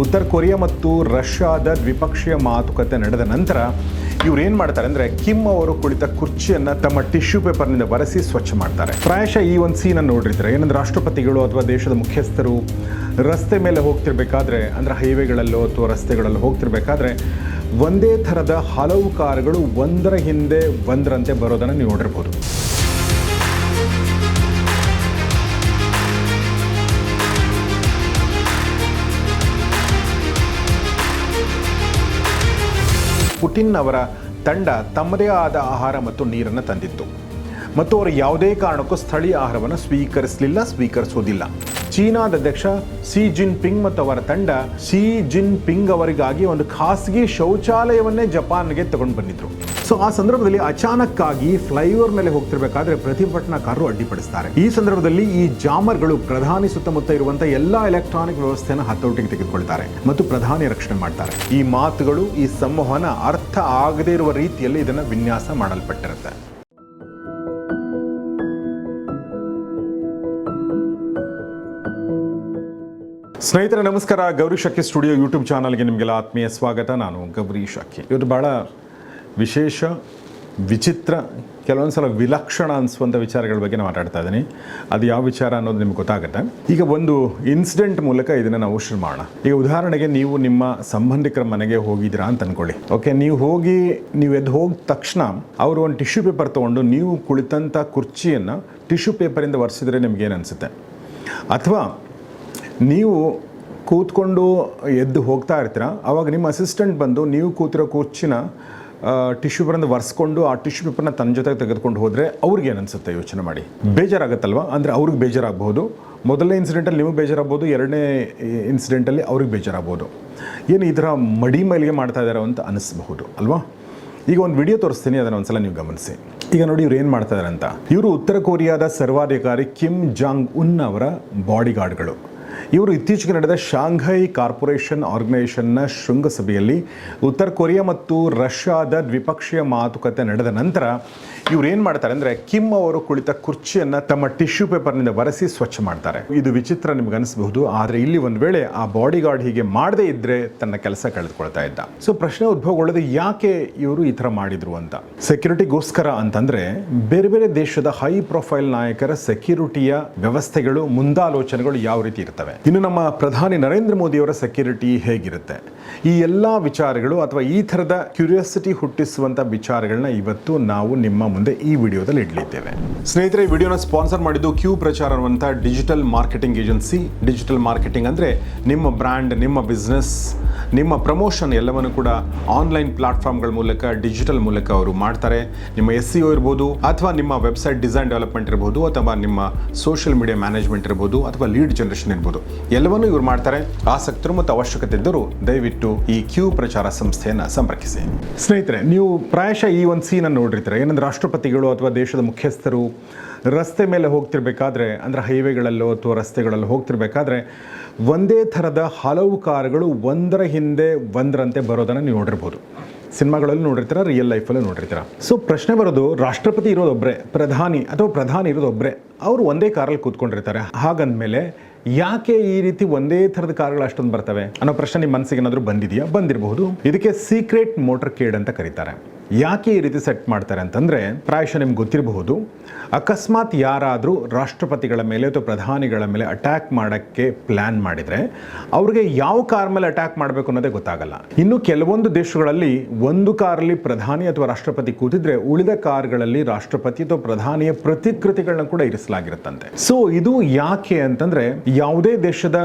ಉತ್ತರ ಕೊರಿಯಾ ಮತ್ತು ರಷ್ಯಾದ ದ್ವಿಪಕ್ಷೀಯ ಮಾತುಕತೆ ನಡೆದ ನಂತರ ಇವ್ರು ಏನು ಮಾಡ್ತಾರೆ ಅಂದರೆ ಕಿಮ್ ಅವರು ಕುಳಿತ ಕುರ್ಚಿಯನ್ನು ತಮ್ಮ ಟಿಶ್ಯೂ ಪೇಪರ್ನಿಂದ ಬರೆಸಿ ಸ್ವಚ್ಛ ಮಾಡ್ತಾರೆ. ಪ್ರಾಯಶಃ ಈ ಒಂದು ಸೀನನ್ನು ನೋಡಿರ್ತಾರೆ? ಏನಂದ್ರೆ ರಾಷ್ಟ್ರಪತಿಗಳು ಅಥವಾ ದೇಶದ ಮುಖ್ಯಸ್ಥರು ರಸ್ತೆ ಮೇಲೆ ಹೋಗ್ತಿರ್ಬೇಕಾದ್ರೆ, ಅಂದರೆ ಹೈವೇಗಳಲ್ಲೋ ಅಥವಾ ರಸ್ತೆಗಳಲ್ಲೋ ಹೋಗ್ತಿರ್ಬೇಕಾದ್ರೆ ಒಂದೇ ಥರದ ಹಲವು ಕಾರುಗಳು ಒಂದರ ಹಿಂದೆ ಒಂದರಂತೆ ಬರೋದನ್ನು ನೀವು ನೋಡಿರ್ಬೋದು. ಪುಟಿನ್ ಅವರ ತಂಡ ತಮ್ಮದೇ ಆದ ಆಹಾರ ಮತ್ತು ನೀರನ್ನು ತಂದಿತ್ತು. ಮತ್ತು ಅವರು ಯಾವುದೇ ಕಾರಣಕ್ಕೂ ಸ್ಥಳೀಯ ಆಹಾರವನ್ನು ಸ್ವೀಕರಿಸಲಿಲ್ಲ ಸ್ವೀಕರಿಸೋದಿಲ್ಲ ಚೀನಾದ ಅಧ್ಯಕ್ಷ ಸಿ ಜಿನ್ ಪಿಂಗ್ ಮತ್ತು ಅವರ ತಂಡ ಸಿ ಜಿನ್ ಪಿಂಗ್ ಅವರಿಗಾಗಿ ಒಂದು ಖಾಸಗಿ ಶೌಚಾಲಯವನ್ನೇ ಜಪಾನ್ಗೆ ತಗೊಂಡು ಬಂದಿದ್ರು. ಸೊ ಆ ಸಂದರ್ಭದಲ್ಲಿ ಅಚಾನಕ್ಕಾಗಿ ಫ್ಲೈಓವರ್ ಮೇಲೆ ಹೋಗ್ತಿರ್ಬೇಕಾದ್ರೆ ಪ್ರತಿಭಟನಾಕಾರರು ಅಡ್ಡಿಪಡಿಸ್ತಾರೆ. ಈ ಸಂದರ್ಭದಲ್ಲಿ ಈ ಜಾಮರ್ಗಳು ಪ್ರಧಾನಿ ಸುತ್ತಮುತ್ತ ಇರುವಂತಹ ಎಲ್ಲಾ ಎಲೆಕ್ಟ್ರಾನಿಕ್ ವ್ಯವಸ್ಥೆಯನ್ನು ಹತೋಟಿಗೆ ತೆಗೆದುಕೊಳ್ತಾರೆ ಮತ್ತು ಪ್ರಧಾನಿ ರಕ್ಷಣೆ ಮಾಡ್ತಾರೆ. ಈ ಮಾತುಗಳು, ಈ ಸಂವಹನ ಅರ್ಥ ಆಗದೇ ಇರುವ ರೀತಿಯಲ್ಲಿ ಇದನ್ನು ವಿನ್ಯಾಸ ಮಾಡಲ್ಪಟ್ಟಿರುತ್ತೆ. ಸ್ನೇಹಿತರೆ, ನಮಸ್ಕಾರ. ಗೌರಿ ಶಕ್ಕಿ ಸ್ಟುಡಿಯೋ ಯೂಟ್ಯೂಬ್ ಚಾನಲ್ಗೆ ನಿಮಗೆಲ್ಲ ಆತ್ಮೀಯ ಸ್ವಾಗತ. ನಾನು ಗೌರಿ ಶಕ್ಕಿ ಇವತ್ತು ಭಾಳ ವಿಶೇಷ, ವಿಚಿತ್ರ, ಕೆಲವೊಂದು ಸಲ ವಿಲಕ್ಷಣ ಅನಿಸುವಂಥ ವಿಚಾರಗಳ ಬಗ್ಗೆ ನಾನು ಮಾತಾಡ್ತಾ ಇದ್ದೀನಿ. ಅದು ಯಾವ ವಿಚಾರ ಅನ್ನೋದು ನಿಮ್ಗೆ ಗೊತ್ತಾಗುತ್ತೆ. ಈಗ ಒಂದು ಇನ್ಸಿಡೆಂಟ್ ಮೂಲಕ ಇದನ್ನು ನಾವು ಶುರು ಮಾಡೋಣ. ಈಗ ಉದಾಹರಣೆಗೆ ನೀವು ನಿಮ್ಮ ಸಂಬಂಧಿಕರ ಮನೆಗೆ ಹೋಗಿದ್ದೀರಾ ಅಂತ ಅನ್ಕೊಳ್ಳಿ. ಓಕೆ, ನೀವು ಹೋಗಿ, ನೀವು ಎದ್ದು ಹೋಗಿದ ತಕ್ಷಣ ಅವರು ಒಂದು ಟಿಶ್ಯೂ ಪೇಪರ್ ತೊಗೊಂಡು ನೀವು ಕುಳಿತಂಥ ಕುರ್ಚಿಯನ್ನು ಟಿಶ್ಯೂ ಪೇಪರಿಂದ ಒರೆಸಿದ್ರೆ ನಿಮ್ಗೇನು ಅನಿಸುತ್ತೆ? ಅಥವಾ ನೀವು ಕೂತ್ಕೊಂಡು ಎದ್ದು ಹೋಗ್ತಾ ಇರ್ತೀರ? ಅವಾಗ ನಿಮ್ಮ ಅಸಿಸ್ಟೆಂಟ್ ಬಂದು ನೀವು ಕೂತಿರೋ ಕುರ್ಚಿನ ಟಿಶ್ಯೂ ಪೇಪರ್ನ ಒರೆಸ್ಕೊಂಡು ಆ ಟಿಶ್ಯೂ ಪೇಪರ್ನ ತನ್ನ ಜೊತೆಗೆ ತೆಗೆದುಕೊಂಡು ಹೋದರೆ ಅವ್ರಿಗೆ ಏನು ಅನಿಸುತ್ತೆ? ಯೋಚನೆ ಮಾಡಿ. ಬೇಜಾರಾಗುತ್ತಲ್ವ? ಅಂದರೆ ಅವ್ರಿಗೆ ಬೇಜಾರಾಗಬಹುದು. ಮೊದಲನೇ ಇನ್ಸಿಡೆಂಟಲ್ಲಿ ನಿಮಗೆ ಬೇಜಾರಾಗ್ಬೋದು ಎರಡನೇ ಇನ್ಸಿಡೆಂಟಲ್ಲಿ ಅವ್ರಿಗೆ ಬೇಜಾರಾಗ್ಬೋದು ಏನು ಈ ಥರ ಮಡಿ ಮೈಲಿಗೆ ಮಾಡ್ತಾ ಇದ್ದಾರೆ ಅಂತ ಅನಿಸ್ಬಹುದು, ಅಲ್ವಾ? ಈಗ ಒಂದು ವಿಡಿಯೋ ತೋರಿಸ್ತೀನಿ, ಅದನ್ನು ಒಂದ್ಸಲ ನೀವು ಗಮನಿಸಿ. ಈಗ ನೋಡಿ ಇವ್ರು ಏನು ಮಾಡ್ತಾ ಇದ್ದಾರೆ ಅಂತ. ಇವರು ಉತ್ತರ ಕೊರಿಯಾದ ಸರ್ವಾಧಿಕಾರಿ ಕಿಮ್ ಜಾಂಗ್ ಉನ್ ಅವರ ಬಾಡಿ ಗಾರ್ಡ್ಗಳು ಇವರು ಇತ್ತೀಚೆಗೆ ನಡೆದ ಶಾಂಘೈ ಕಾರ್ಪೊರೇಷನ್ ಆರ್ಗನೈಸೇಷನ್ನ ಶೃಂಗಸಭೆಯಲ್ಲಿ ಉತ್ತರ ಕೊರಿಯಾ ಮತ್ತು ರಷ್ಯಾದ ದ್ವಿಪಕ್ಷೀಯ ಮಾತುಕತೆ ನಡೆದ ನಂತರ ಇವ್ರು ಏನು ಮಾಡ್ತಾರೆ ಅಂದರೆ ಕಿಮ್ ಅವರು ಕುಳಿತ ಕುರ್ಚಿಯನ್ನು ತಮ್ಮ ಟಿಶ್ಯೂ ಪೇಪರ್ನಿಂದ ಬರೆಸಿ ಸ್ವಚ್ಛ ಮಾಡ್ತಾರೆ. ಇದು ವಿಚಿತ್ರ ನಿಮ್ಗೆ ಅನಿಸಬಹುದು, ಆದರೆ ಇಲ್ಲಿ ಒಂದು ವೇಳೆ ಆ ಬಾಡಿ ಗಾರ್ಡ್ ಹೀಗೆ ಮಾಡದೇ ಇದ್ದರೆ ತನ್ನ ಕೆಲಸ ಕಳೆದುಕೊಳ್ತಾ ಇದ್ದ. ಸೊ ಪ್ರಶ್ನೆ ಉದ್ಭವಗೊಳ್ಳೋದು ಯಾಕೆ ಇವರು ಈ ಥರ ಮಾಡಿದ್ರು ಅಂತ? ಸೆಕ್ಯೂರಿಟಿಗೋಸ್ಕರ ಅಂತಂದ್ರೆ, ಬೇರೆ ಬೇರೆ ದೇಶದ ಹೈ ಪ್ರೊಫೈಲ್ ನಾಯಕರ ಸೆಕ್ಯೂರಿಟಿಯ ವ್ಯವಸ್ಥೆಗಳು, ಮುಂದಾಲೋಚನೆಗಳು ಯಾವ ರೀತಿ ಇರ್ತವೆ? ಇನ್ನು ನಮ್ಮ ಪ್ರಧಾನಿ ನರೇಂದ್ರ ಮೋದಿ ಅವರ ಸೆಕ್ಯೂರಿಟಿ ಹೇಗಿರುತ್ತೆ? ಈ ಎಲ್ಲ ವಿಚಾರಗಳು ಅಥವಾ ಈ ಥರದ ಕ್ಯೂರಿಯಾಸಿಟಿ ಹುಟ್ಟಿಸುವಂತ ವಿಚಾರಗಳನ್ನ ಇವತ್ತು ನಾವು ನಿಮ್ಮ ಮುಂದೆ ಈ ವಿಡಿಯೋದಲ್ಲಿ ಇಡಲಿದ್ದೇವೆ. ಸ್ನೇಹಿತರೆ, ಈ ವಿಡಿಯೋನ ಸ್ಪಾನ್ಸರ್ ಮಾಡಿದ್ದು ಕ್ಯೂ ಪ್ರಚಾರ ಅನ್ನುವಂಥ digital marketing agency. Digital marketing ಅಂದರೆ ನಿಮ್ಮ ಬ್ರ್ಯಾಂಡ್, ನಿಮ್ಮ ಬಿಸ್ನೆಸ್, ನಿಮ್ಮ ಪ್ರಮೋಷನ್ ಎಲ್ಲವನ್ನು ಕೂಡ ಆನ್ಲೈನ್ ಪ್ಲಾಟ್ಫಾರ್ಮ್ಗಳ ಮೂಲಕ, ಡಿಜಿಟಲ್ ಮೂಲಕ ಅವರು ಮಾಡ್ತಾರೆ. ನಿಮ್ಮ ಎಸ್ ಸಿ ಇರ್ಬೋದು ಅಥವಾ ನಿಮ್ಮ ವೆಬ್ಸೈಟ್ ಡಿಸೈನ್ ಡೆವಲಪ್ಮೆಂಟ್ ಇರ್ಬೋದು ಅಥವಾ ನಿಮ್ಮ ಸೋಷಿಯಲ್ ಮೀಡಿಯಾ ಮ್ಯಾನೇಜ್ಮೆಂಟ್ ಇರ್ಬೋದು ಅಥವಾ ಲೀಡ್ ಜನರೇಷನ್ ಇರ್ಬೋದು. ಎಲ್ಲವನ್ನೂ ಇವರು ಮಾಡ್ತಾರೆ. ಆಸಕ್ತರು ಮತ್ತು ಅವಶ್ಯಕತೆ ಇದ್ದರೂ ದಯವಿಟ್ಟು ಈ ಕ್ಯೂ ಪ್ರಚಾರ ಸಂಸ್ಥೆಯನ್ನು ಸಂಪರ್ಕಿಸಿ. ಸ್ನೇಹಿತರೆ, ನೀವು ಪ್ರಾಯಶಃ ಈ ಒಂದು ಸೀನನ್ನು ನೋಡಿರ್ತಾರೆ? ಏನಂದ್ರೆ ರಾಷ್ಟ್ರಪತಿಗಳು ಅಥವಾ ದೇಶದ ಮುಖ್ಯಸ್ಥರು ರಸ್ತೆ ಮೇಲೆ ಹೋಗ್ತಿರ್ಬೇಕಾದ್ರೆ, ಅಂದರೆ ಹೈವೇಗಳಲ್ಲೋ ಅಥವಾ ರಸ್ತೆಗಳಲ್ಲೋ ಹೋಗ್ತಿರ್ಬೇಕಾದ್ರೆ, ಒಂದೇ ಥರದ ಹಲವು ಕಾರುಗಳು ಒಂದರ ಹಿಂದೆ ಒಂದರಂತೆ ಬರೋದನ್ನು ನೀವು ನೋಡಿರ್ಬೋದು. ಸಿನಿಮಾಗಳಲ್ಲಿ ನೋಡಿರ್ತೀರ ರಿಯಲ್ ಲೈಫಲ್ಲೂ ನೋಡಿರ್ತೀರ? ಸೊ ಪ್ರಶ್ನೆ ಬರೋದು, ರಾಷ್ಟ್ರಪತಿ ಇರೋದೊಬ್ಬರೇ ಪ್ರಧಾನಿ ಅಥವಾ ಪ್ರಧಾನಿ ಇರೋದೊಬ್ಬರೇ ಅವರು ಒಂದೇ ಕಾರಲ್ಲಿ ಕೂತ್ಕೊಂಡಿರ್ತಾರೆ. ಹಾಗಂದಮೇಲೆ ಯಾಕೆ ಈ ರೀತಿ ಒಂದೇ ಥರದ ಕಾರ್ಗಳು ಅಷ್ಟೊಂದು ಬರ್ತವೆ? ಅನ್ನೋ ಪ್ರಶ್ನೆ ನಿಮ್ಮ ಮನಸ್ಸಿಗೆ ಏನಾದರೂ ಬಂದಿದೆಯಾ? ಬಂದಿರಬಹುದು. ಇದಕ್ಕೆ ಸೀಕ್ರೆಟ್ ಮೋಟರ್ ಕೇಡ್ ಅಂತ ಕರೀತಾರೆ. ಯಾಕೆ ಈ ರೀತಿ ಸೆಟ್ ಮಾಡ್ತಾರೆ ಅಂತಂದರೆ ಪ್ರಾಯಶಃ ನಿಮ್ಗೆ ಗೊತ್ತಿರಬಹುದು, ಅಕಸ್ಮಾತ್ ಯಾರಾದರೂ ರಾಷ್ಟ್ರಪತಿಗಳ ಮೇಲೆ ಅಥವಾ ಪ್ರಧಾನಿಗಳ ಮೇಲೆ ಅಟ್ಯಾಕ್ ಮಾಡೋಕ್ಕೆ ಪ್ಲ್ಯಾನ್ ಮಾಡಿದರೆ ಅವ್ರಿಗೆ ಯಾವ ಕಾರ್ ಮೇಲೆ ಅಟ್ಯಾಕ್ ಮಾಡಬೇಕು ಅನ್ನೋದೇ ಗೊತ್ತಾಗಲ್ಲ. ಇನ್ನು ಕೆಲವೊಂದು ದೇಶಗಳಲ್ಲಿ ಒಂದು ಕಾರಲ್ಲಿ ಪ್ರಧಾನಿ ಅಥವಾ ರಾಷ್ಟ್ರಪತಿ ಕೂತಿದ್ರೆ ಉಳಿದ ಕಾರ್ಗಳಲ್ಲಿ ರಾಷ್ಟ್ರಪತಿ ಅಥವಾ ಪ್ರಧಾನಿಯ ಪ್ರತಿಕೃತಿಗಳನ್ನ ಕೂಡ ಇರಿಸಲಾಗಿರುತ್ತಂತೆ. ಸೊ ಇದು ಯಾಕೆ ಅಂತಂದ್ರೆ ಯಾವುದೇ ದೇಶದ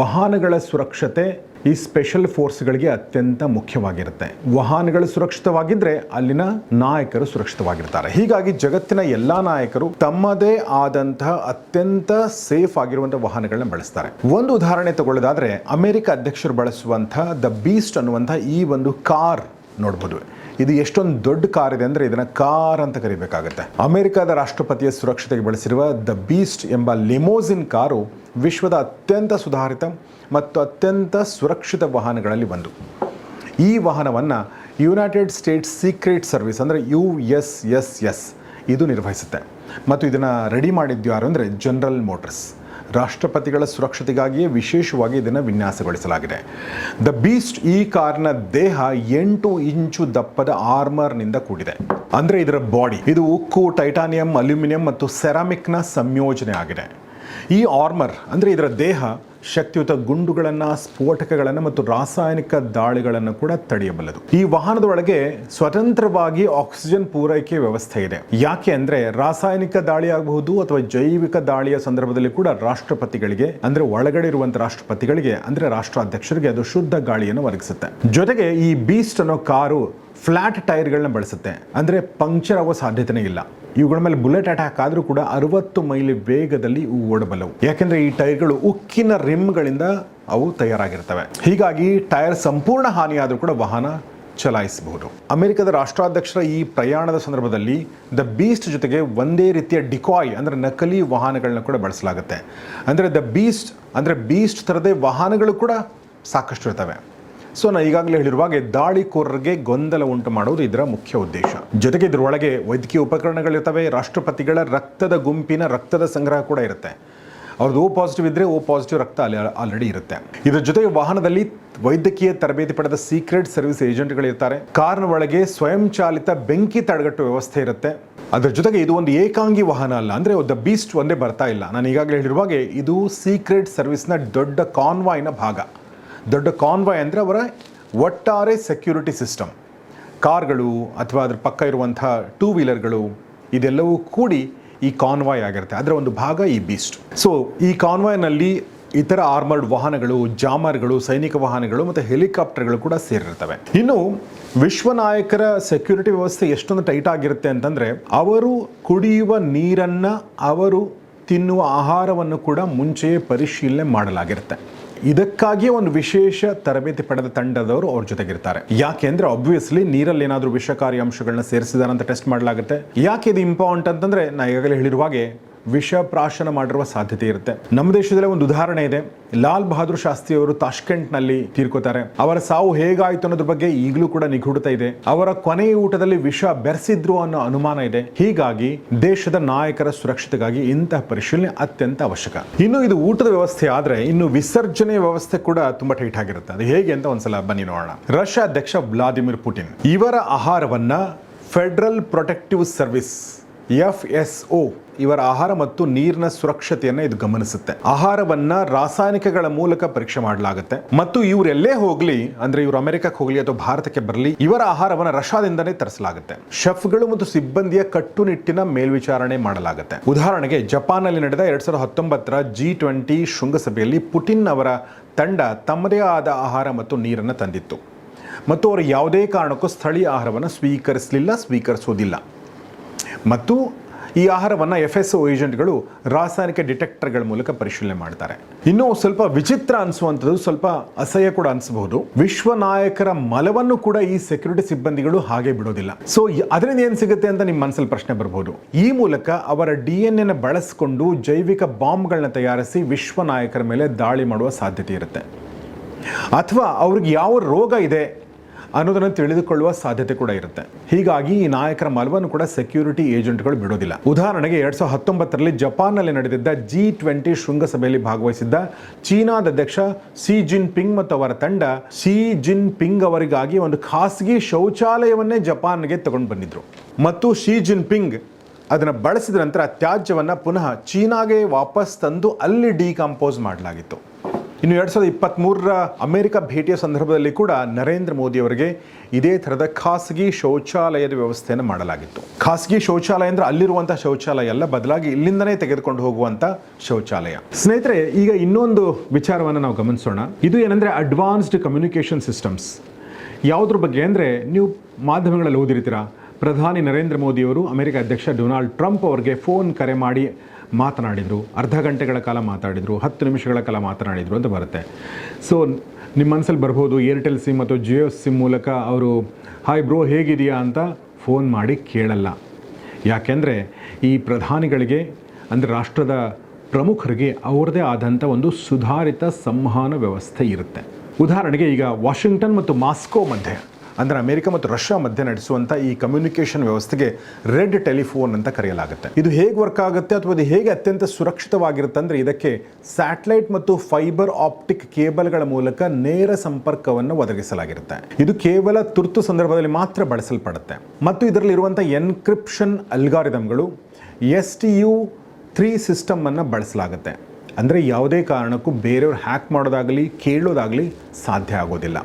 ವಾಹನಗಳ ಸುರಕ್ಷತೆ ಈ ಸ್ಪೆಷಲ್ ಫೋರ್ಸ್ಗಳಿಗೆ ಅತ್ಯಂತ ಮುಖ್ಯವಾಗಿರುತ್ತೆ. ವಾಹನಗಳು ಸುರಕ್ಷಿತವಾಗಿದ್ರೆ ಅಲ್ಲಿನ ನಾಯಕರು ಸುರಕ್ಷಿತವಾಗಿರ್ತಾರೆ. ಹೀಗಾಗಿ ಜಗತ್ತಿನ ಎಲ್ಲಾ ನಾಯಕರು ತಮ್ಮದೇ ಆದಂತಹ ಅತ್ಯಂತ ಸೇಫ್ ಆಗಿರುವಂತಹ ವಾಹನಗಳನ್ನ ಬಳಸ್ತಾರೆ. ಒಂದು ಉದಾಹರಣೆ ತಗೊಳ್ಳೋದಾದ್ರೆ, ಅಮೆರಿಕ ಅಧ್ಯಕ್ಷರು ಬಳಸುವಂತಹ ದ ಬೀಸ್ಟ್ ಅನ್ನುವಂತಹ ಈ ಒಂದು ಕಾರ್ ನೋಡ್ಬೋದು. ಇದು ಎಷ್ಟೊಂದು ದೊಡ್ಡ ಕಾರ್ ಇದೆ ಅಂದ್ರೆ ಇದನ್ನ ಕಾರ್ ಅಂತ ಕರಿಬೇಕಾಗುತ್ತೆ. ಅಮೆರಿಕದ ರಾಷ್ಟ್ರಪತಿಯ ಸುರಕ್ಷತೆಗೆ ಬಳಸಿರುವ ದ ಬೀಸ್ಟ್ ಎಂಬ ಲಿಮೋಸಿನ್ ಕಾರು ವಿಶ್ವದ ಅತ್ಯಂತ ಸುಧಾರಿತ ಮತ್ತು ಅತ್ಯಂತ ಸುರಕ್ಷಿತ ವಾಹನಗಳಲ್ಲಿ ಒಂದು. ಈ ವಾಹನವನ್ನು ಯುನೈಟೆಡ್ ಸ್ಟೇಟ್ಸ್ ಸೀಕ್ರೆಟ್ ಸರ್ವಿಸ್ ಅಂದರೆ ಯು ಎಸ್ ಎಸ್ ಎಸ್ ಇದು ನಿರ್ವಹಿಸುತ್ತೆ. ಮತ್ತು ಇದನ್ನು ರೆಡಿ ಮಾಡಿದ್ದು ಯಾರು ಅಂದರೆ ಜನರಲ್ ಮೋಟರ್ಸ್ ರಾಷ್ಟ್ರಪತಿಗಳ ಸುರಕ್ಷತೆಗಾಗಿಯೇ ವಿಶೇಷವಾಗಿ ಇದನ್ನು ವಿನ್ಯಾಸಗೊಳಿಸಲಾಗಿದೆ. ದ ಬೀಸ್ಟ್ ಈ ಕಾರ್ನ ದೇಹ ಎಂಟು ಇಂಚು ದಪ್ಪದ ಆರ್ಮರ್ನಿಂದ ಕೂಡಿದೆ. ಅಂದರೆ ಇದರ ಬಾಡಿ ಇದು ಉಕ್ಕು ಟೈಟಾನಿಯಂ ಅಲ್ಯೂಮಿನಿಯಂ ಮತ್ತು ಸೆರಾಮಿಕ್ನ ಸಂಯೋಜನೆ ಆಗಿದೆ ಈ ಆರ್ಮರ್ ಅಂದರೆ ಇದರ ದೇಹ ಶಕ್ತಿಯುತ ಗುಂಡುಗಳನ್ನು, ಸ್ಫೋಟಕಗಳನ್ನು ಮತ್ತು ರಾಸಾಯನಿಕ ದಾಳಿಗಳನ್ನು ಕೂಡ ತಡೆಯಬಲ್ಲದು. ಈ ವಾಹನದೊಳಗೆ ಸ್ವತಂತ್ರವಾಗಿ ಆಕ್ಸಿಜನ್ ಪೂರೈಕೆ ವ್ಯವಸ್ಥೆ ಇದೆ. ಯಾಕೆ ಅಂದರೆ ರಾಸಾಯನಿಕ ದಾಳಿ ಆಗಬಹುದು ಅಥವಾ ಜೈವಿಕ ದಾಳಿಯ ಸಂದರ್ಭದಲ್ಲಿ ಕೂಡ ರಾಷ್ಟ್ರಪತಿಗಳಿಗೆ, ಅಂದ್ರೆ ಒಳಗಡೆ ಇರುವಂತಹ ರಾಷ್ಟ್ರಪತಿಗಳಿಗೆ, ಅಂದ್ರೆ ರಾಷ್ಟ್ರಾಧ್ಯಕ್ಷರಿಗೆ ಅದು ಶುದ್ಧ ಗಾಳಿಯನ್ನು ಒದಗಿಸುತ್ತೆ. ಜೊತೆಗೆ ಈ ಬೀಸ್ಟ್ ಅನ್ನೋ ಕಾರು ಫ್ಲಾಟ್ ಟೈರ್ಗಳನ್ನ ಬಳಸುತ್ತೆ. ಅಂದ್ರೆ ಪಂಕ್ಚರ್ ಆಗೋ ಸಾಧ್ಯತೆನೇ ಇಲ್ಲ. ಇವುಗಳ ಮೇಲೆ ಬುಲೆಟ್ ಅಟ್ಯಾಕ್ ಆದರೂ ಕೂಡ ಅರವತ್ತು ಮೈಲಿ ವೇಗದಲ್ಲಿ ಇವು ಓಡಬಲ್ಲವು. ಯಾಕೆಂದರೆ ಈ ಟೈರ್ಗಳು ಉಕ್ಕಿನ ರಿಮ್ಗಳಿಂದ ಅವು ತಯಾರಾಗಿರ್ತವೆ. ಹೀಗಾಗಿ ಟೈರ್ ಸಂಪೂರ್ಣ ಹಾನಿಯಾದರೂ ಕೂಡ ವಾಹನ ಚಲಾಯಿಸಬಹುದು. ಅಮೆರಿಕದ ರಾಷ್ಟ್ರಾಧ್ಯಕ್ಷರ ಈ ಪ್ರಯಾಣದ ಸಂದರ್ಭದಲ್ಲಿ ದ ಬೀಸ್ಟ್ ಜೊತೆಗೆ ಒಂದೇ ರೀತಿಯ ಡಿಕಾಯ್, ಅಂದರೆ ನಕಲಿ ವಾಹನಗಳನ್ನ ಕೂಡ ಬಳಸಲಾಗುತ್ತೆ. ಅಂದರೆ ದ ಬೀಸ್ಟ್, ಅಂದರೆ ಬೀಸ್ಟ್ ಥರದೇ ವಾಹನಗಳು ಕೂಡ ಸಾಕಷ್ಟು ಇರ್ತವೆ ಸೊ ನಾನು ಈಗಾಗಲೇ ಹೇಳಿರುವಾಗೆ ದಾಳಿಕೋರರಿಗೆ ಗೊಂದಲ ಉಂಟು ಮಾಡುವುದು ಇದರ ಮುಖ್ಯ ಉದ್ದೇಶ. ಜೊತೆಗೆ ಇದರೊಳಗೆ ವೈದ್ಯಕೀಯ ಉಪಕರಣಗಳಿರ್ತವೆ ರಾಷ್ಟ್ರಪತಿಗಳ ರಕ್ತದ ಗುಂಪಿನ ರಕ್ತದ ಸಂಗ್ರಹ ಕೂಡ ಇರುತ್ತೆ. ಅವ್ರದ್ದು ಓ ಪಾಸಿಟಿವ್ ಇದ್ದರೆ ಓ ಪಾಸಿಟಿವ್ ರಕ್ತ ಅಲ್ಲಿ ಆಲ್ರೆಡಿ ಇರುತ್ತೆ. ಇದರ ಜೊತೆಗೆ ವಾಹನದಲ್ಲಿ ವೈದ್ಯಕೀಯ ತರಬೇತಿ ಪಡೆದ ಸೀಕ್ರೆಟ್ ಸರ್ವಿಸ್ ಏಜೆಂಟ್ಗಳಿರ್ತಾರೆ ಕಾರ್ನ ಒಳಗೆ ಸ್ವಯಂ ಚಾಲಿತ ಬೆಂಕಿ ತಡೆಗಟ್ಟುವ ವ್ಯವಸ್ಥೆ ಇರುತ್ತೆ. ಅದರ ಜೊತೆಗೆ ಇದು ಒಂದು ಏಕಾಂಗಿ ವಾಹನ ಅಲ್ಲ, ಅಂದರೆ ದ ಬೀಸ್ಟ್ ಒಂದೇ ಬರ್ತಾ ಇಲ್ಲ. ನಾನು ಈಗಾಗಲೇ ಹೇಳಿರುವಾಗೆ ಇದು ಸೀಕ್ರೆಟ್ ಸರ್ವಿಸ್ನ ದೊಡ್ಡ ಕಾನ್ವಾಯ್ನ ಭಾಗ. ದೊಡ್ಡ ಕಾನ್ವಾಯ್ ಅಂದರೆ ಅವರ ಒಟ್ಟಾರೆ ಸೆಕ್ಯೂರಿಟಿ ಸಿಸ್ಟಮ್ ಕಾರ್ಗಳು ಅಥವಾ ಅದ್ರ ಪಕ್ಕ ಇರುವಂಥ ಟೂ ವೀಲರ್ಗಳು ಇದೆಲ್ಲವೂ ಕೂಡಿ ಈ ಕಾನ್ವಾಯ್ ಆಗಿರುತ್ತೆ. ಅದರ ಒಂದು ಭಾಗ ಈ ಬೀಸ್ಟ್ ಸೊ ಈ ಕಾನ್ವಾಯ್ನಲ್ಲಿ ಇತರ ಆರ್ಮರ್ಡ್ ವಾಹನಗಳು, ಜಾಮರ್ಗಳು, ಸೈನಿಕ ವಾಹನಗಳು ಮತ್ತು ಹೆಲಿಕಾಪ್ಟರ್ಗಳು ಕೂಡ ಸೇರಿರ್ತವೆ ಇನ್ನು ವಿಶ್ವ ನಾಯಕರ ಸೆಕ್ಯೂರಿಟಿ ವ್ಯವಸ್ಥೆ ಎಷ್ಟೊಂದು ಟೈಟ್ ಆಗಿರುತ್ತೆ ಅಂತಂದರೆ, ಅವರು ಕುಡಿಯುವ ನೀರನ್ನು ಅವರು ತಿನ್ನುವ ಆಹಾರವನ್ನು ಕೂಡ ಮುಂಚೆಯೇ ಪರಿಶೀಲನೆ ಮಾಡಲಾಗಿರುತ್ತೆ. ಇದಕ್ಕಾಗಿಯೇ ಒಂದು ವಿಶೇಷ ತರಬೇತಿ ಪಡೆದ ತಂಡದವರು ಅವ್ರ ಜೊತೆಗಿರ್ತಾರೆ. ಯಾಕೆ ಅಂದ್ರೆ ಆಬ್ವಿಯಸ್ಲಿ ನೀರಲ್ಲಿ ಏನಾದರೂ ವಿಷಕಾರಿ ಅಂಶಗಳನ್ನ ಸೇರಿಸಿದಾರಂತ ಟೆಸ್ಟ್ ಮಾಡಲಾಗುತ್ತೆ. ಯಾಕೆ ಇದು ಇಂಪಾರ್ಟೆಂಟ್ ಅಂತಂದ್ರೆ ನಾ ಈಗಾಗಲೇ ಹೇಳಿರುವ ಹಾಗೆ ವಿಷ ಪ್ರಾಶನ ಮಾಡಿರುವ ಸಾಧ್ಯತೆ ಇರುತ್ತೆ. ನಮ್ಮ ದೇಶದಲ್ಲೇ ಒಂದು ಉದಾಹರಣೆ ಇದೆ. ಲಾಲ್ ಬಹದ್ದೂರ್ ಶಾಸ್ತ್ರಿ ಅವರು ತಾಷ್ಕೆಂಟ್ನಲ್ಲಿ ತೀರ್ಕೋತಾರೆ. ಅವರ ಸಾವು ಹೇಗಾಯಿತು ಅನ್ನೋದ್ರ ಬಗ್ಗೆ ಈಗಲೂ ಕೂಡ ನಿಗೂಡ್ತಾ ಇದೆ. ಅವರ ಕೊನೆಯ ಊಟದಲ್ಲಿ ವಿಷ ಬೆರೆಸಿದ್ರು ಅನ್ನೋ ಅನುಮಾನ ಇದೆ. ಹೀಗಾಗಿ ದೇಶದ ನಾಯಕರ ಸುರಕ್ಷತೆಗಾಗಿ ಇಂತಹ ಪರಿಶೀಲನೆ ಅತ್ಯಂತ ಅವಶ್ಯಕ. ಇನ್ನು ಇದು ಊಟದ ವ್ಯವಸ್ಥೆ ಆದ್ರೆ ಇನ್ನು ವಿಸರ್ಜನೆ ವ್ಯವಸ್ಥೆ ಕೂಡ ತುಂಬಾ ಟೈಟ್ ಆಗಿರುತ್ತೆ. ಅದು ಹೇಗೆ ಅಂತ ಒಂದ್ಸಲ ಬನ್ನಿ ನೋಡೋಣ. ರಷ್ಯಾ ಅಧ್ಯಕ್ಷ ವ್ಲಾದಿಮಿರ್ ಪುಟಿನ್ ಇವರ ಆಹಾರವನ್ನ Federal Protective Service F S O ಇವರ ಆಹಾರ ಮತ್ತು ನೀರಿನ ಸುರಕ್ಷತೆಯನ್ನು ಇದು ಗಮನಿಸುತ್ತೆ. ಆಹಾರವನ್ನ ರಾಸಾಯನಿಕಗಳ ಮೂಲಕ ಪರೀಕ್ಷೆ ಮಾಡಲಾಗುತ್ತೆ. ಮತ್ತು ಇವರೆಲ್ಲೇ ಹೋಗ್ಲಿ, ಅಂದ್ರೆ ಇವರು ಅಮೆರಿಕಕ್ಕೆ ಹೋಗ್ಲಿ ಅಥವಾ ಭಾರತಕ್ಕೆ ಬರಲಿ, ಇವರ ಆಹಾರವನ್ನ ರಷ್ಯಾದಿಂದನೇ ತರಿಸಲಾಗುತ್ತೆ. ಶೆಫ್ಗಳು ಮತ್ತು ಸಿಬ್ಬಂದಿಯ ಕಟ್ಟುನಿಟ್ಟಿನ ಮೇಲ್ವಿಚಾರಣೆ ಮಾಡಲಾಗುತ್ತೆ. ಉದಾಹರಣೆಗೆ, ಜಪಾನ್ನಲ್ಲಿ ನಡೆದ ಎರಡ್ ಸಾವಿರದ ಹತ್ತೊಂಬತ್ತರ ಜಿ ಟ್ವೆಂಟಿ ಶೃಂಗಸಭೆಯಲ್ಲಿ ಪುಟಿನ್ ಅವರ ತಂಡ ತಮ್ಮದೇ ಆದ ಆಹಾರ ಮತ್ತು ನೀರನ್ನು ತಂದಿತ್ತು. ಮತ್ತು ಅವರು ಯಾವುದೇ ಕಾರಣಕ್ಕೂ ಸ್ಥಳೀಯ ಆಹಾರವನ್ನು ಸ್ವೀಕರಿಸಲಿಲ್ಲ, ಸ್ವೀಕರಿಸೋದಿಲ್ಲ. ಮತ್ತು ಈ ಆಹಾರವನ್ನು ಎಫ್ ಎಸ್ ಒ ಏಜೆಂಟ್ಗಳು ರಾಸಾಯನಿಕ ಡಿಟೆಕ್ಟರ್ಗಳ ಮೂಲಕ ಪರಿಶೀಲನೆ ಮಾಡ್ತಾರೆ. ಇನ್ನು ಸ್ವಲ್ಪ ವಿಚಿತ್ರ ಅನಿಸುವಂಥದ್ದು, ಸ್ವಲ್ಪ ಅಸಹ್ಯ ಕೂಡ ಅನಿಸಬಹುದು. ವಿಶ್ವ ನಾಯಕರ ಮಲವನ್ನು ಕೂಡ ಈ ಸೆಕ್ಯೂರಿಟಿ ಸಿಬ್ಬಂದಿಗಳು ಹಾಗೆ ಬಿಡೋದಿಲ್ಲ. ಸೊ ಅದರಿಂದ ಏನು ಸಿಗುತ್ತೆ ಅಂತ ನಿಮ್ಮ ಮನಸ್ಸಲ್ಲಿ ಪ್ರಶ್ನೆ ಬರಬಹುದು ಈ ಮೂಲಕ ಅವರ ಡಿ ಎನ್ ಎನ ಬಳಸಿಕೊಂಡು ಜೈವಿಕ ಬಾಂಬ್ಗಳನ್ನ ತಯಾರಿಸಿ ವಿಶ್ವ ನಾಯಕರ ಮೇಲೆ ದಾಳಿ ಮಾಡುವ ಸಾಧ್ಯತೆ ಇರುತ್ತೆ. ಅಥವಾ ಅವ್ರಿಗೆ ಯಾವ ರೋಗ ಇದೆ ಅನ್ನೋದನ್ನು ತಿಳಿದುಕೊಳ್ಳುವ ಸಾಧ್ಯತೆ ಕೂಡ ಇರುತ್ತೆ. ಹೀಗಾಗಿ ಈ ನಾಯಕರ ಮಲವನ್ನು ಕೂಡ ಸೆಕ್ಯೂರಿಟಿ ಏಜೆಂಟ್ಗಳು ಬಿಡೋದಿಲ್ಲ. ಉದಾಹರಣೆಗೆ ಎರಡ್ ಸಾವಿರದ ಹತ್ತೊಂಬತ್ತರಲ್ಲಿ ಜಪಾನ್ನಲ್ಲಿ ನಡೆದಿದ್ದ ಜಿ ಟ್ವೆಂಟಿ ಶೃಂಗಸಭೆಯಲ್ಲಿ ಭಾಗವಹಿಸಿದ್ದ ಚೀನಾದ ಅಧ್ಯಕ್ಷ ಸಿ ಜಿನ್ ಪಿಂಗ್ ಮತ್ತು ಅವರ ತಂಡ ಸಿ ಜಿನ್ ಪಿಂಗ್ ಅವರಿಗಾಗಿ ಒಂದು ಖಾಸಗಿ ಶೌಚಾಲಯವನ್ನೇ ಜಪಾನ್ಗೆ ತಗೊಂಡು ಬಂದಿದ್ರು. ಮತ್ತು ಶಿ ಜಿನ್ ಪಿಂಗ್ ಅದನ್ನು ಬಳಸಿದ ನಂತರ ತ್ಯಾಜ್ಯವನ್ನು ಪುನಃ ಚೀನಾಗೆ ವಾಪಸ್ ತಂದು ಅಲ್ಲಿ ಡಿಕಂಪೋಸ್ ಮಾಡಲಾಗಿತ್ತು. ಇನ್ನು ಎರಡು ಸಾವಿರದ ಇಪ್ಪತ್ತ್ಮೂರರ ಅಮೆರಿಕ ಭೇಟಿಯ ಸಂದರ್ಭದಲ್ಲಿ ಕೂಡ ನರೇಂದ್ರ ಮೋದಿ ಅವರಿಗೆ ಇದೇ ಥರದ ಖಾಸಗಿ ಶೌಚಾಲಯದ ವ್ಯವಸ್ಥೆಯನ್ನು ಮಾಡಲಾಗಿತ್ತು. ಖಾಸಗಿ ಶೌಚಾಲಯ ಅಂದರೆ ಅಲ್ಲಿರುವಂಥ ಶೌಚಾಲಯ ಅಲ್ಲ, ಬದಲಾಗಿ ಇಲ್ಲಿಂದನೇ ತೆಗೆದುಕೊಂಡು ಹೋಗುವಂಥ ಶೌಚಾಲಯ. ಸ್ನೇಹಿತರೆ, ಈಗ ಇನ್ನೊಂದು ವಿಚಾರವನ್ನು ನಾವು ಗಮನಿಸೋಣ. ಇದು ಏನಂದರೆ ಅಡ್ವಾನ್ಸ್ಡ್ ಕಮ್ಯುನಿಕೇಷನ್ ಸಿಸ್ಟಮ್ಸ್ ಯಾವುದ್ರ ಬಗ್ಗೆ ಅಂದರೆ ನೀವು ಮಾಧ್ಯಮಗಳಲ್ಲಿ ಓದಿರ್ತೀರಾ, ಪ್ರಧಾನಿ ನರೇಂದ್ರ ಮೋದಿಯವರು ಅಮೆರಿಕ ಅಧ್ಯಕ್ಷ ಡೊನಾಲ್ಡ್ ಟ್ರಂಪ್ ಅವರಿಗೆ ಫೋನ್ ಕರೆ ಮಾಡಿ ಮಾತನಾಡಿದರು, ಅರ್ಧ ಗಂಟೆಗಳ ಕಾಲ ಮಾತಾಡಿದರು, ಹತ್ತು ನಿಮಿಷಗಳ ಕಾಲ ಮಾತನಾಡಿದರು ಅಂತ ಬರುತ್ತೆ. ಸೊ ನಿಮ್ಮ ಮನಸ್ಸಲ್ಲಿ ಬರ್ಬೋದು ಏರ್ಟೆಲ್ ಸಿಮ್ ಅಥವಾ ಜಿಯೋ ಸಿಮ್ ಮೂಲಕ ಅವರು ಹಾಯ್ ಬ್ರೋ ಹೇಗಿದೆಯಾ ಅಂತ ಫೋನ್ ಮಾಡಿ ಕೇಳಲ್ಲ. ಯಾಕೆಂದರೆ ಈ ಪ್ರಧಾನಿಗಳಿಗೆ, ಅಂದರೆ ರಾಷ್ಟ್ರದ ಪ್ರಮುಖರಿಗೆ ಅವ್ರದ್ದೇ ಆದಂಥ ಒಂದು ಸುಧಾರಿತ ಸಂವಹನ ವ್ಯವಸ್ಥೆ ಇರುತ್ತೆ. ಉದಾಹರಣೆಗೆ ಈಗ ವಾಷಿಂಗ್ಟನ್ ಮತ್ತು ಮಾಸ್ಕೋ ಮಧ್ಯೆ. ಅಂದರೆ ಅಮೆರಿಕ ಮತ್ತು ರಷ್ಯಾ ಮಧ್ಯೆ ನಡೆಸುವಂಥ ಈ ಕಮ್ಯುನಿಕೇಷನ್ ವ್ಯವಸ್ಥೆಗೆ ರೆಡ್ ಟೆಲಿಫೋನ್ ಅಂತ ಕರೆಯಲಾಗುತ್ತೆ. ಇದು ಹೇಗೆ ವರ್ಕ್ ಆಗುತ್ತೆ ಅಥವಾ ಇದು ಹೇಗೆ ಅತ್ಯಂತ ಸುರಕ್ಷಿತವಾಗಿರುತ್ತೆ ಅಂದರೆ ಇದಕ್ಕೆ ಸ್ಯಾಟಲೈಟ್ ಮತ್ತು ಫೈಬರ್ ಆಪ್ಟಿಕ್ ಕೇಬಲ್ಗಳ ಮೂಲಕ ನೇರ ಸಂಪರ್ಕವನ್ನು ಒದಗಿಸಲಾಗಿರುತ್ತೆ. ಇದು ಕೇವಲ ತುರ್ತು ಸಂದರ್ಭದಲ್ಲಿ ಮಾತ್ರ ಬಳಸಲ್ಪಡುತ್ತೆ. ಮತ್ತು ಇದರಲ್ಲಿರುವಂಥ ಎನ್ಕ್ರಿಪ್ಷನ್ ಅಲ್ಗಾರಿದಮ್ಗಳು ಎಸ್ ಟಿ ಯು ತ್ರೀ ಸಿಸ್ಟಮನ್ನು ಬಳಸಲಾಗುತ್ತೆ. ಅಂದರೆ ಯಾವುದೇ ಕಾರಣಕ್ಕೂ ಬೇರೆಯವ್ರು ಹ್ಯಾಕ್ ಮಾಡೋದಾಗಲಿ, ಕೇಳೋದಾಗಲಿ ಸಾಧ್ಯ ಆಗೋದಿಲ್ಲ.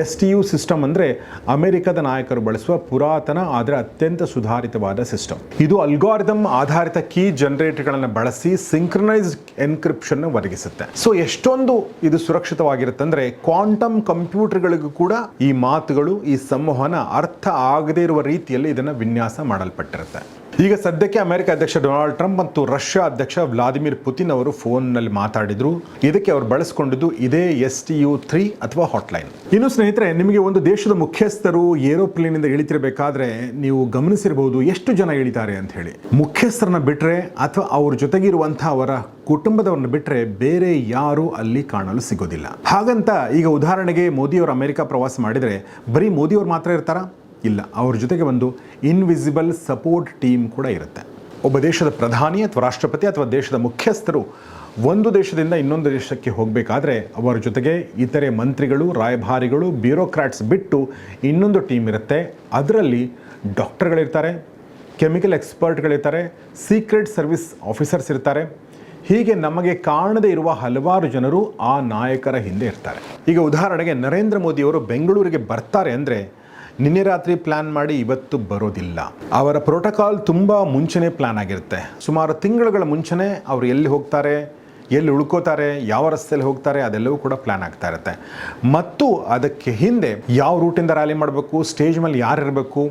ಎಸ್ ಟಿ ಯು ಸಿಸ್ಟಮ್ ಅಂದರೆ ಅಮೆರಿಕದ ನಾಯಕರು ಬಳಸುವ ಪುರಾತನ ಆದರೆ ಅತ್ಯಂತ ಸುಧಾರಿತವಾದ ಸಿಸ್ಟಮ್. ಇದು ಅಲ್ಗಾರಿದಮ್ ಆಧಾರಿತ ಕೀ ಜನರೇಟರ್ಗಳನ್ನು ಬಳಸಿ ಸಿಂಕ್ರನೈಸ್ಡ್ ಎನ್ಕ್ರಿಪ್ಷನ್ ಒದಗಿಸುತ್ತೆ. ಸೊ ಎಷ್ಟೊಂದು ಇದು ಸುರಕ್ಷಿತವಾಗಿರುತ್ತೆ ಅಂದರೆ ಕ್ವಾಂಟಮ್ ಕಂಪ್ಯೂಟರ್ಗಳಿಗೂ ಕೂಡ ಈ ಮಾತುಗಳು, ಈ ಸಂವಹನ ಅರ್ಥ ಆಗದೇ ಇರುವ ರೀತಿಯಲ್ಲಿ ಇದನ್ನು ವಿನ್ಯಾಸ ಮಾಡಲ್ಪಟ್ಟಿರುತ್ತೆ. ಈಗ ಸದ್ಯಕ್ಕೆ ಅಮೆರಿಕ ಅಧ್ಯಕ್ಷ ಡೊನಾಲ್ಡ್ ಟ್ರಂಪ್ ಮತ್ತು ರಷ್ಯಾ ಅಧ್ಯಕ್ಷ ವ್ಲಾದಿಮಿರ್ ಪುತಿನ್ ಅವರು ಫೋನ್ನಲ್ಲಿ ಮಾತಾಡಿದ್ರು. ಇದಕ್ಕೆ ಅವರು ಬಳಸಿಕೊಂಡಿದ್ದು ಇದೇ ಎಸ್ ಟಿ ಯು ತ್ರೀ ಅಥವಾ ಹಾಟ್ಲೈನ್. ಇನ್ನು ಸ್ನೇಹಿತರೆ, ನಿಮಗೆ ಒಂದು ದೇಶದ ಮುಖ್ಯಸ್ಥರು ಏರೋಪ್ಲೇನಿಂದ ಇಳಿತಿರಬೇಕಾದ್ರೆ ನೀವು ಗಮನಿಸಿರಬಹುದು ಎಷ್ಟು ಜನ ಇಳಿತಾರೆ ಅಂತ ಹೇಳಿ. ಮುಖ್ಯಸ್ಥರನ್ನ ಬಿಟ್ಟರೆ ಅಥವಾ ಅವ್ರ ಜೊತೆಗಿರುವಂತಹ ಅವರ ಕುಟುಂಬದವರನ್ನು ಬಿಟ್ಟರೆ ಬೇರೆ ಯಾರು ಅಲ್ಲಿ ಕಾಣಲು ಸಿಗೋದಿಲ್ಲ. ಹಾಗಂತ ಈಗ ಉದಾಹರಣೆಗೆ ಮೋದಿಯವರು ಅಮೆರಿಕ ಪ್ರವಾಸ ಮಾಡಿದರೆ ಬರೀ ಮೋದಿಯವರು ಮಾತ್ರ ಇರ್ತಾರಾ? ಇಲ್ಲ, ಅವ್ರ ಜೊತೆಗೆ ಒಂದು ಇನ್ವಿಸಿಬಲ್ ಸಪೋರ್ಟ್ ಟೀಮ್ ಕೂಡ ಇರುತ್ತೆ. ಒಬ್ಬ ದೇಶದ ಪ್ರಧಾನಿ ಅಥವಾ ರಾಷ್ಟ್ರಪತಿ ಅಥವಾ ದೇಶದ ಮುಖ್ಯಸ್ಥರು ಒಂದು ದೇಶದಿಂದ ಇನ್ನೊಂದು ದೇಶಕ್ಕೆ ಹೋಗಬೇಕಾದ್ರೆ ಅವರ ಜೊತೆಗೆ ಇತರೆ ಮಂತ್ರಿಗಳು, ರಾಯಭಾರಿಗಳು, ಬ್ಯೂರೋಕ್ರಾಟ್ಸ್ ಬಿಟ್ಟು ಇನ್ನೊಂದು ಟೀಮ್ ಇರುತ್ತೆ. ಅದರಲ್ಲಿ ಡಾಕ್ಟರ್ಗಳಿರ್ತಾರೆ, ಕೆಮಿಕಲ್ ಎಕ್ಸ್ಪರ್ಟ್ಗಳಿರ್ತಾರೆ, ಸೀಕ್ರೆಟ್ ಸರ್ವಿಸ್ ಆಫೀಸರ್ಸ್ ಇರ್ತಾರೆ. ಹೀಗೆ ನಮಗೆ ಕಾಣದೇ ಇರುವ ಹಲವಾರು ಜನರು ಆ ನಾಯಕರ ಹಿಂದೆ ಇರ್ತಾರೆ. ಈಗ ಉದಾಹರಣೆಗೆ ನರೇಂದ್ರ ಮೋದಿಯವರು ಬೆಂಗಳೂರಿಗೆ ಬರ್ತಾರೆ ಅಂದರೆ ನಿನ್ನೆ ರಾತ್ರಿ ಪ್ಲ್ಯಾನ್ ಮಾಡಿ ಇವತ್ತು ಬರೋದಿಲ್ಲ. ಅವರ ಪ್ರೋಟೋಕಾಲ್ ತುಂಬ ಮುಂಚೆನೇ ಪ್ಲ್ಯಾನ್ ಆಗಿರುತ್ತೆ. ಸುಮಾರು ತಿಂಗಳುಗಳ ಮುಂಚೆನೇ ಅವರು ಎಲ್ಲಿ ಹೋಗ್ತಾರೆ, ಎಲ್ಲಿ ಉಳ್ಕೋತಾರೆ, ಯಾವ ರಸ್ತೆಯಲ್ಲಿ ಹೋಗ್ತಾರೆ, ಅದೆಲ್ಲವೂ ಕೂಡ ಪ್ಲ್ಯಾನ್ ಆಗ್ತಾ ಇರುತ್ತೆ. ಮತ್ತು ಅದಕ್ಕೆ ಹಿಂದೆ ಯಾವ ರೂಟಿಂದ ರ್ಯಾಲಿ ಮಾಡಬೇಕು ಸ್ಟೇಜ್ ಮೇಲೆ ಯಾರು ಇರಬೇಕು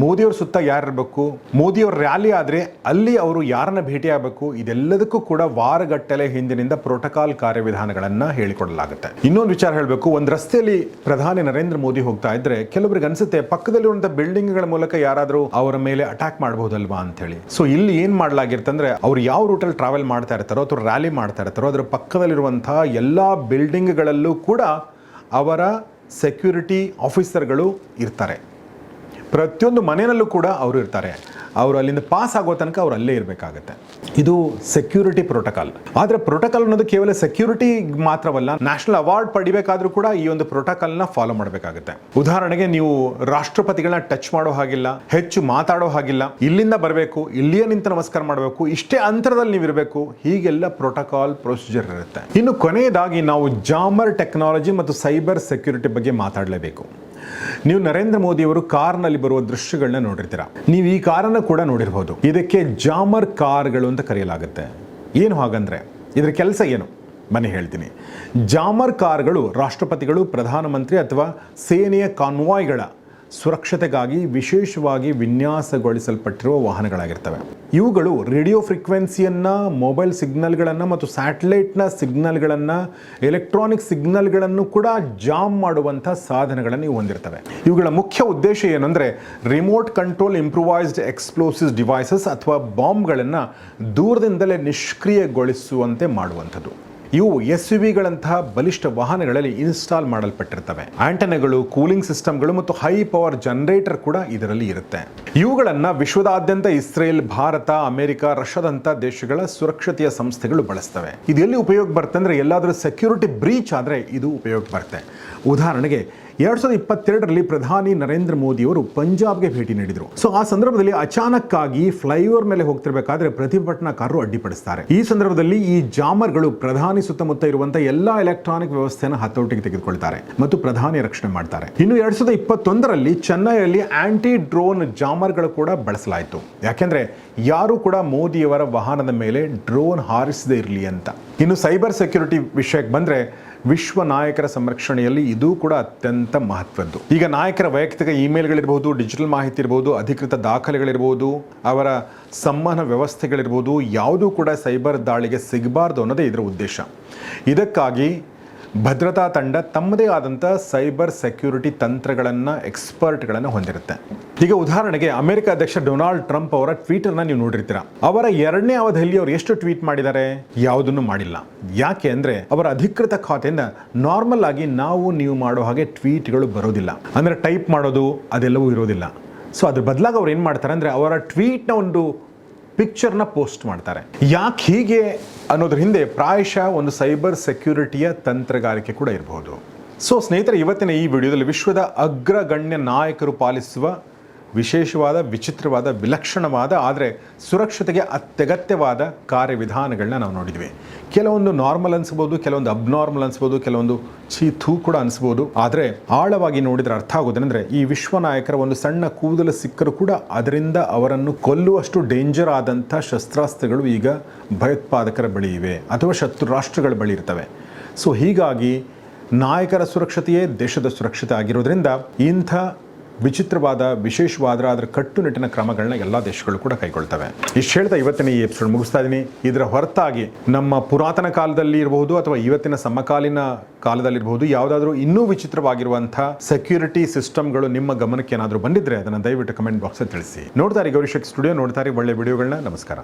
ಮೋದಿಯವ್ರ ಸುತ್ತ ಯಾರಿರಬೇಕು? ಮೋದಿಯವ್ರ ರ್ಯಾಲಿ ಆದರೆ ಅಲ್ಲಿ ಅವರು ಯಾರನ್ನ ಭೇಟಿ ಆಗಬೇಕು ಇದೆಲ್ಲದಕ್ಕೂ ಕೂಡ ವಾರಗಟ್ಟಲೆ ಹಿಂದಿನಿಂದ ಪ್ರೋಟೋಕಾಲ್ ಕಾರ್ಯವಿಧಾನಗಳನ್ನು ಹೇಳಿಕೊಡಲಾಗುತ್ತೆ. ಇನ್ನೊಂದು ವಿಚಾರ ಹೇಳಬೇಕು. ಒಂದು ರಸ್ತೆಯಲ್ಲಿ ಪ್ರಧಾನಿ ನರೇಂದ್ರ ಮೋದಿ ಹೋಗ್ತಾ ಇದ್ರೆ ಕೆಲವರಿಗೆ ಅನ್ಸುತ್ತೆ ಪಕ್ಕದಲ್ಲಿರುವಂಥ ಬಿಲ್ಡಿಂಗ್ಗಳ ಮೂಲಕ ಯಾರಾದರೂ ಅವರ ಮೇಲೆ ಅಟ್ಯಾಕ್ ಮಾಡಬಹುದಲ್ವಾ ಅಂತ ಹೇಳಿ ಸೊ ಇಲ್ಲಿ ಏನು ಮಾಡಲಾಗಿರ್ತಂದ್ರೆ ಅವ್ರು ಯಾವ ರೂಟಲ್ಲಿ ಟ್ರಾವೆಲ್ ಮಾಡ್ತಾ ಇರ್ತಾರೋ, ಅಥವಾ ರ್ಯಾಲಿ ಮಾಡ್ತಾ ಇರ್ತಾರೋ, ಅದರ ಪಕ್ಕದಲ್ಲಿರುವಂತಹ ಎಲ್ಲ ಬಿಲ್ಡಿಂಗ್ಗಳಲ್ಲೂ ಕೂಡ ಅವರ ಸೆಕ್ಯೂರಿಟಿ ಆಫೀಸರ್ಗಳು ಇರ್ತಾರೆ. ಪ್ರತಿಯೊಂದು ಮನೆಯಲ್ಲೂ ಕೂಡ ಅವರು ಇರ್ತಾರೆ. ಅವರು ಅಲ್ಲಿಂದ ಪಾಸ್ ಆಗೋ ತನಕ ಅವ್ರು ಅಲ್ಲೇ ಇರಬೇಕಾಗತ್ತೆ. ಇದು ಸೆಕ್ಯೂರಿಟಿ ಪ್ರೋಟೋಕಾಲ್ ಆದರೆ ಪ್ರೋಟೋಕಾಲ್ ಅನ್ನೋದು ಕೇವಲ ಸೆಕ್ಯೂರಿಟಿ ಮಾತ್ರವಲ್ಲ ನ್ಯಾಷನಲ್ ಅವಾರ್ಡ್ ಪಡಿಬೇಕಾದ್ರೂ ಕೂಡ ಈ ಒಂದು ಪ್ರೋಟೋಕಾಲ್ನ ಫಾಲೋ ಮಾಡಬೇಕಾಗುತ್ತೆ. ಉದಾಹರಣೆಗೆ ನೀವು ರಾಷ್ಟ್ರಪತಿಗಳನ್ನ ಟಚ್ ಮಾಡೋ ಹಾಗಿಲ್ಲ, ಹೆಚ್ಚು ಮಾತಾಡೋ ಹಾಗಿಲ್ಲ, ಇಲ್ಲಿಂದ ಬರಬೇಕು, ಇಲ್ಲಿಯೇ ನಿಂತು ನಮಸ್ಕಾರ ಮಾಡಬೇಕು, ಇಷ್ಟೇ ಅಂತರದಲ್ಲಿ ನೀವು ಇರಬೇಕು, ಹೀಗೆಲ್ಲ ಪ್ರೋಟೋಕಾಲ್ ಪ್ರೊಸೀಜರ್ ಇರುತ್ತೆ. ಇನ್ನು ಕೊನೆಯದಾಗಿ ನಾವು ಜಾಮರ್ ಟೆಕ್ನಾಲಜಿ ಮತ್ತು ಸೈಬರ್ ಸೆಕ್ಯೂರಿಟಿ ಬಗ್ಗೆ ಮಾತಾಡಲೇಬೇಕು. ನೀವು ನರೇಂದ್ರ ಮೋದಿ ಅವರು ಕಾರ್ನಲ್ಲಿ ಬರುವ ದೃಶ್ಯಗಳನ್ನ ನೋಡಿರ್ತೀರಾ. ನೀವು ಈ ಕಾರನ್ನು ಕೂಡ ನೋಡಿರ್ಬೋದು. ಇದಕ್ಕೆ ಜಾಮರ್ ಕಾರ್ಗಳು ಅಂತ ಕರೆಯಲಾಗುತ್ತೆ. ಏನು ಹಾಗಂದ್ರೆ, ಇದರ ಕೆಲಸ ಏನು? ಬನ್ನಿ ಹೇಳ್ತೀನಿ. ಜಾಮರ್ ಕಾರ್ಗಳು ರಾಷ್ಟ್ರಪತಿಗಳು, ಪ್ರಧಾನಮಂತ್ರಿ ಅಥವಾ ಸೇನೆಯ ಕಾನ್ವಾಯ್ಗಳ ಸುರಕ್ಷತೆಗಾಗಿ ವಿಶೇಷವಾಗಿ ವಿನ್ಯಾಸಗೊಳಿಸಲ್ಪಟ್ಟಿರುವ ವಾಹನಗಳಾಗಿರ್ತವೆ. ಇವುಗಳು ರೇಡಿಯೋ ಫ್ರೀಕ್ವೆನ್ಸಿಯನ್ನು, ಮೊಬೈಲ್ ಸಿಗ್ನಲ್ಗಳನ್ನು ಮತ್ತು ಸ್ಯಾಟಲೈಟ್ನ ಸಿಗ್ನಲ್ಗಳನ್ನು, ಎಲೆಕ್ಟ್ರಾನಿಕ್ ಸಿಗ್ನಲ್ಗಳನ್ನು ಕೂಡ ಜಾಮ್ ಮಾಡುವಂಥ ಸಾಧನಗಳನ್ನು ಇವು ಹೊಂದಿರ್ತವೆ. ಇವುಗಳ ಮುಖ್ಯ ಉದ್ದೇಶ ಏನಂದರೆ remote control improvised explosive devices ಅಥವಾ ಬಾಂಬ್ಗಳನ್ನು ದೂರದಿಂದಲೇ ನಿಷ್ಕ್ರಿಯಗೊಳಿಸುವಂತೆ ಮಾಡುವಂಥದ್ದು. ಇವು ಎಸ್ ಯು ವಿಗಳಂತಹ ಬಲಿಷ್ಠ ವಾಹನಗಳಲ್ಲಿ ಇನ್ಸ್ಟಾಲ್ ಮಾಡಲ್ಪಟ್ಟಿರ್ತವೆ. ಆಂಟನೆಗಳು ಕೂಲಿಂಗ್ ಸಿಸ್ಟಮ್ಗಳು ಮತ್ತು ಹೈ ಪವರ್ ಜನರೇಟರ್ ಕೂಡ ಇದರಲ್ಲಿ ಇರುತ್ತೆ. ಇವುಗಳನ್ನು ವಿಶ್ವದಾದ್ಯಂತ ಇಸ್ರೇಲ್, ಭಾರತ, ಅಮೆರಿಕ, ರಷ್ಯಾದಂಥ ದೇಶಗಳ ಸುರಕ್ಷತೆಯ ಸಂಸ್ಥೆಗಳು ಬಳಸ್ತವೆ. ಇದು ಎಲ್ಲಿ ಉಪಯೋಗ ಬರುತ್ತೆ ಅಂದ್ರೆ ಎಲ್ಲಾದರೂ ಸೆಕ್ಯೂರಿಟಿ ಬ್ರೀಚ್ ಆದರೆ ಇದು ಉಪಯೋಗ ಬರುತ್ತೆ. ಉದಾಹರಣೆಗೆ ಎರಡ್ ಸಾವಿರದ ಇಪ್ಪತ್ತೆರಡರಲ್ಲಿ ಪ್ರಧಾನಿ ನರೇಂದ್ರ ಮೋದಿಯವರು ಪಂಜಾಬ್ಗೆ ಭೇಟಿ ನೀಡಿದರು. ಸೊ ಆ ಸಂದರ್ಭದಲ್ಲಿ ಅಚಾನಕ್ಕಾಗಿ ಫ್ಲೈಓವರ್ ಮೇಲೆ ಹೋಗ್ತಿರಬೇಕಾದ್ರೆ ಪ್ರತಿಭಟನಾಕಾರರು ಅಡ್ಡಿಪಡಿಸ್ತಾರೆ. ಈ ಸಂದರ್ಭದಲ್ಲಿ ಈ ಜಾಮರ್ಗಳು ಪ್ರಧಾನಿ ಸುತ್ತಮುತ್ತ ಇರುವಂತಹ ಎಲ್ಲಾ ಎಲೆಕ್ಟ್ರಾನಿಕ್ ವ್ಯವಸ್ಥೆಯನ್ನು ಹತೋಟಿಗೆ ತೆಗೆದುಕೊಳ್ತಾರೆ ಮತ್ತು ಪ್ರಧಾನಿ ರಕ್ಷಣೆ ಮಾಡ್ತಾರೆ. ಇನ್ನು ಎರಡು ಸಾವಿರದ ಇಪ್ಪತ್ತೊಂದರಲ್ಲಿ ಚೆನ್ನೈಯಲ್ಲಿ ಆಂಟಿ ಡ್ರೋನ್ ಜಾಮರ್ಗಳು ಕೂಡ ಬಳಸಲಾಯಿತು. ಯಾಕೆಂದ್ರೆ ಯಾರು ಕೂಡ ಮೋದಿಯವರ ವಾಹನದ ಮೇಲೆ ಡ್ರೋನ್ ಹಾರಿಸದೇ ಇರಲಿ ಅಂತ. ಇನ್ನು ಸೈಬರ್ ಸೆಕ್ಯೂರಿಟಿ ವಿಷಯಕ್ಕೆ ಬಂದ್ರೆ ವಿಶ್ವ ನಾಯಕರ ಸಂರಕ್ಷಣೆಯಲ್ಲಿ ಇದು ಕೂಡ ಅತ್ಯಂತ ಮಹತ್ವದ್ದು. ಈಗ ನಾಯಕರ ವೈಯಕ್ತಿಕ ಇಮೇಲ್ಗಳಿರ್ಬೋದು, ಡಿಜಿಟಲ್ ಮಾಹಿತಿ ಇರ್ಬೋದು ಅಧಿಕೃತ ದಾಖಲೆಗಳಿರ್ಬೋದು, ಅವರ ಸಂವಹನ ವ್ಯವಸ್ಥೆಗಳಿರ್ಬೋದು, ಯಾವುದೂ ಕೂಡ ಸೈಬರ್ ದಾಳಿಗೆ ಸಿಗಬಾರ್ದು ಅನ್ನೋದೇ ಇದರ ಉದ್ದೇಶ. ಇದಕ್ಕಾಗಿ ಭದ್ರತಾ ತಂಡ ತಮ್ಮದೇ ಆದಂಥ ಸೈಬರ್ ಸೆಕ್ಯೂರಿಟಿ ತಂತ್ರಗಳನ್ನು, ಎಕ್ಸ್ಪರ್ಟ್ಗಳನ್ನು ಹೊಂದಿರುತ್ತೆ. ಈಗ ಉದಾಹರಣೆಗೆ ಅಮೆರಿಕ ಅಧ್ಯಕ್ಷ ಡೊನಾಲ್ಡ್ ಟ್ರಂಪ್ ಅವರ ಟ್ವೀಟರ್ನ ನೀವು ನೋಡಿರ್ತೀರಾ. ಅವರ ಎರಡನೇ ಅವಧಿಯಲ್ಲಿ ಅವರು ಎಷ್ಟು ಟ್ವೀಟ್ ಮಾಡಿದ್ದಾರೆ? ಯಾವುದನ್ನು ಮಾಡಿಲ್ಲ. ಯಾಕೆ ಅಂದರೆ ಅವರ ಅಧಿಕೃತ ಖಾತೆಯಿಂದ ನಾರ್ಮಲ್ ಆಗಿ ನಾವು, ನೀವು ಮಾಡೋ ಹಾಗೆ ಟ್ವೀಟ್ಗಳು ಬರೋದಿಲ್ಲ. ಅಂದರೆ ಟೈಪ್ ಮಾಡೋದು ಅದೆಲ್ಲವೂ ಇರೋದಿಲ್ಲ. ಸೊ ಅದ್ರ ಬದಲಾಗಿ ಅವ್ರು ಏನು ಮಾಡ್ತಾರೆ ಅಂದರೆ ಅವರ ಟ್ವೀಟ್ನ ಒಂದು ಪಿಕ್ಚರ್ನ ಪೋಸ್ಟ್ ಮಾಡ್ತಾರೆ. ಯಾಕೆ ಹೀಗೆ ಅನ್ನೋದ್ರ ಹಿಂದೆ ಪ್ರಾಯಶಃ ಒಂದು ಸೈಬರ್ ಸೆಕ್ಯೂರಿಟಿಯ ತಂತ್ರಗಾರಿಕೆ ಕೂಡ ಇರಬಹುದು ಸೊ ಸ್ನೇಹಿತರೆ, ಇವತ್ತಿನ ಈ ವಿಡಿಯೋದಲ್ಲಿ ವಿಶ್ವದ ಅಗ್ರಗಣ್ಯ ನಾಯಕರು ಪಾಲಿಸುವ ವಿಶೇಷವಾದ, ವಿಚಿತ್ರವಾದ, ವಿಲಕ್ಷಣವಾದ, ಆದರೆ ಸುರಕ್ಷತೆಗೆ ಅತ್ಯಗತ್ಯವಾದ ಕಾರ್ಯವಿಧಾನಗಳನ್ನ ನಾವು ನೋಡಿದ್ವಿ. ಕೆಲವೊಂದು ನಾರ್ಮಲ್ ಅನಿಸ್ಬೋದು, ಕೆಲವೊಂದು ಅಬ್ನಾರ್ಮಲ್ ಅನಿಸ್ಬೋದು, ಕೆಲವೊಂದು ಚೀಥೂ ಕೂಡ ಅನಿಸ್ಬೋದು. ಆದರೆ ಆಳವಾಗಿ ನೋಡಿದರೆ ಅರ್ಥ ಆಗೋದೇನೆಂದರೆ ಈ ವಿಶ್ವ ನಾಯಕರ ಒಂದು ಸಣ್ಣ ಕೂದಲು ಸಿಕ್ಕರೂ ಕೂಡ ಅದರಿಂದ ಅವರನ್ನು ಕೊಲ್ಲುವಷ್ಟು ಡೇಂಜರ್ ಆದಂಥ ಶಸ್ತ್ರಾಸ್ತ್ರಗಳು ಈಗ ಭಯೋತ್ಪಾದಕರ ಬಳಿ ಇವೆ ಅಥವಾ ಶತ್ರು ರಾಷ್ಟ್ರಗಳ ಬಳಿ ಇರ್ತವೆ. ಸೊ ಹೀಗಾಗಿ ನಾಯಕರ ಸುರಕ್ಷತೆಯೇ ದೇಶದ ಸುರಕ್ಷತೆ ಆಗಿರೋದ್ರಿಂದ ಇಂಥ ವಿಚಿತ್ರವಾದ, ವಿಶೇಷವಾದ ಅದರ ಕಟ್ಟುನಿಟ್ಟಿನ ಕ್ರಮಗಳನ್ನ ಎಲ್ಲ ದೇಶಗಳು ಕೂಡ ಕೈಗೊಳ್ತವೆ. ಇಷ್ಟು ಹೇಳ್ತಾ ಇವತ್ತಿನ ಈ ಎಪಿಸೋಡ್ ಮುಗಿಸ್ತಾ ಇದ್ದೀನಿ ಇದರ ಹೊರತಾಗಿ ನಮ್ಮ ಪುರಾತನ ಕಾಲದಲ್ಲಿ ಇರಬಹುದು ಅಥವಾ ಇವತ್ತಿನ ಸಮಕಾಲೀನ ಕಾಲದಲ್ಲಿರಬಹುದು ಯಾವುದಾದ್ರೂ ಇನ್ನೂ ವಿಚಿತ್ರವಾಗಿರುವಂತಹ ಸೆಕ್ಯೂರಿಟಿ ಸಿಸ್ಟಮ್ಗಳು ನಿಮ್ಮ ಗಮನಕ್ಕೆ ಏನಾದರೂ ಬಂದಿದ್ರೆ ಅದನ್ನು ದಯವಿಟ್ಟು ಕಮೆಂಟ್ ಬಾಕ್ಸಲ್ಲಿ ತಿಳಿಸಿ. ನೋಡ್ತಾರೆ ಗೌರಿಶಕ್ ಸ್ಟುಡಿಯೋ ನೋಡ್ತಾರೆ ಒಳ್ಳೆ ವಿಡಿಯೋಗಳನ್ನ ನಮಸ್ಕಾರ.